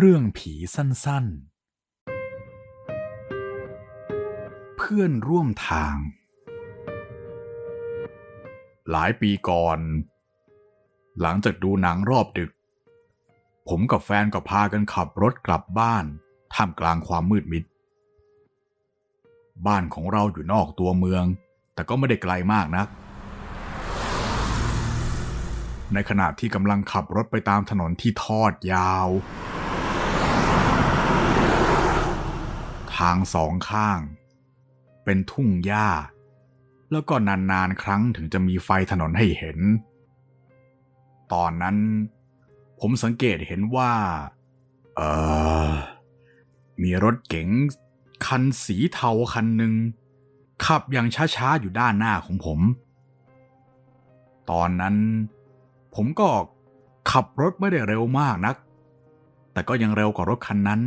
เรื่องผีสั้นๆ เพื่อนร่วมทาง หลายปีก่อน หลังจากดูหนังรอบดึก ผมกับแฟนก็พากันขับรถกลับบ้าน ท่ามกลางความมืดมิด บ้านของเราอยู่นอกตัวเมือง แต่ก็ไม่ได้ไกลมากนัก ในขณะที่กำลังขับรถไปตามถนนที่ทอดยาว ทางสองข้าง เป็นทุ่งหญ้า แล้วก็นานๆครั้งถึงจะมีไฟถนนให้เห็น ตอนนั้น ผมสังเกตเห็นว่า เออมีรถเก๋งคันสีเทาคันหนึ่งขับอย่างช้าๆอยู่ด้านหน้าของผม ตอนนั้นผมก็ขับรถไม่ได้เร็วมากนัก แต่ก็ยังเร็วกว่ารถคันนั้น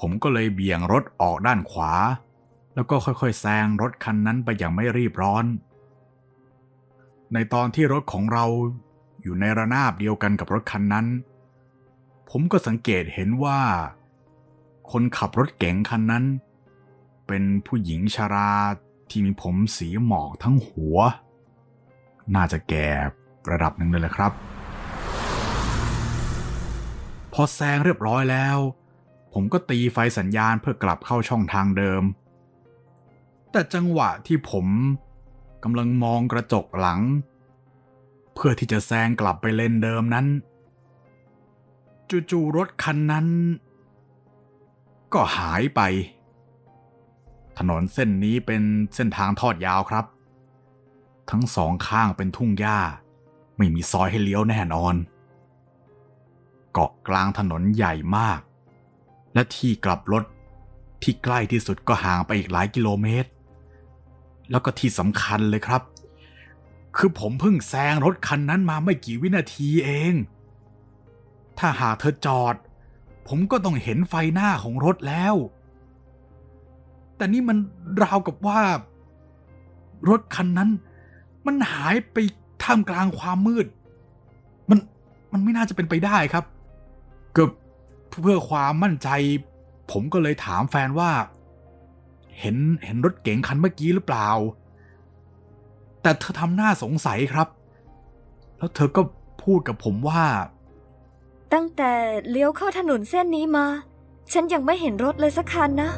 ผมก็เลยเบี่ยงรถออกด้านขวา แล้วก็ค่อยๆแซงรถคันนั้นไปอย่างไม่รีบร้อน ในตอนที่รถของเราอยู่ในระนาบเดียวกันกับรถคันนั้น ผมก็สังเกตเห็นว่า คนขับรถเก๋งคันนั้น เป็นผู้หญิงชาราที่มีผมสีหมอกทั้งหัว น่าจะแก่ระดับหนึ่งเลยแหละครับ พอแซงเรียบร้อยแล้ว ผมก็ตีไฟสัญญาณเพื่อกลับเข้าช่องทางเดิม แต่จังหวะที่ผมกำลังมองกระจกหลัง เพื่อที่จะแซงกลับไปเลนเดิมนั้น จู่ๆรถคันนั้น ก็หายไป ถนนเส้นนี้เป็นเส้นทางทอดยาวครับ ทั้งสองข้างเป็นทุ่งหญ้า ไม่มีซอยให้เลี้ยวแน่นอนเกาะกลางถนนใหญ่มาก และที่กลับรถที่ใกล้ที่สุดก็ห่างไปอีกหลายกิโลเมตร แล้วก็ที่สำคัญเลยครับ คือผมเพิ่งแซงรถคันนั้นมาไม่กี่วินาทีเอง ถ้าหากเธอจอด ผมก็ต้องเห็นไฟหน้าของรถแล้ว แต่นี่มันราวกับว่า รถคันนั้น มันหายไปท่ามกลางความมืด มันมันไม่น่าจะเป็นไปได้ครับ เพื่อความมั่นใจ ผมก็เลยถามแฟนว่า เห็นเห็นรถเก๋งคันเมื่อกี้หรือเปล่า แต่เธอทำหน้าสงสัยครับ แล้วเธอก็พูดกับผมว่า ตั้งแต่เลี้ยวเข้าถนนเส้นนี้มา ฉันยังไม่เห็นรถเลยสักคันนะ